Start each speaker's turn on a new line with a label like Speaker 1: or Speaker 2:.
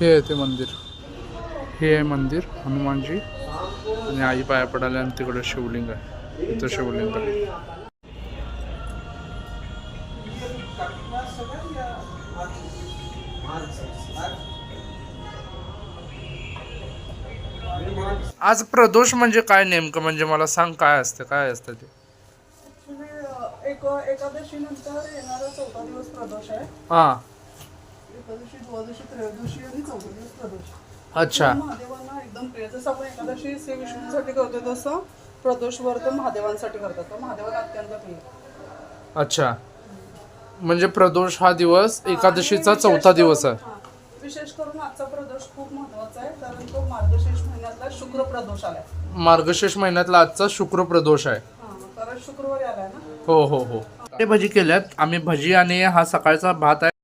Speaker 1: हे आहे ते मंदिर. हे आहे मंदिर हनुमानजी. आणि आई पाया पडायला आणि तिकडे शिवलिंग आहे. इथं शिवलिंग आहे. आज प्रदोष म्हणजे काय नेमकं? म्हणजे मला सांग काय असतं काय असतं ते?
Speaker 2: एक एकादशी नंतर येणारा चौथा दिवस प्रदोष आहे.
Speaker 1: हां.
Speaker 2: एकादशी द्वादशी त्रयोदशी आणि चौथा दिवस प्रदोष
Speaker 1: अच्छा
Speaker 2: महादेवांना एकदम प्रिय. जसं आपण एकादशी श्री विष्णूसाठी करतो तसं प्रदोष व्रत महादेवांसाठी करतात. तो महादेवाला अत्यंत प्रिय.
Speaker 1: अच्छा. म्हणजे प्रदोष हा दिवस एकादशीचा
Speaker 2: आणि
Speaker 1: चौथा
Speaker 2: विशेष
Speaker 1: दिवस आहे.
Speaker 2: हां. विशेष करून आजचा प्रदोष खूप महत्त्वाचा आहे कारण तो मार्गशीर्ष महिन्यातला शुक्र प्रदोष आलाय.
Speaker 1: मार्गशीर्ष महिन्यातला आजचा शुक्र प्रदोष आहे.
Speaker 2: हा कारण शुक्रवारी आलाय ना?
Speaker 1: हो हो हो. ते भजी केल्यात. आम्ही भजी आणि हा सकाळचा भात आहे.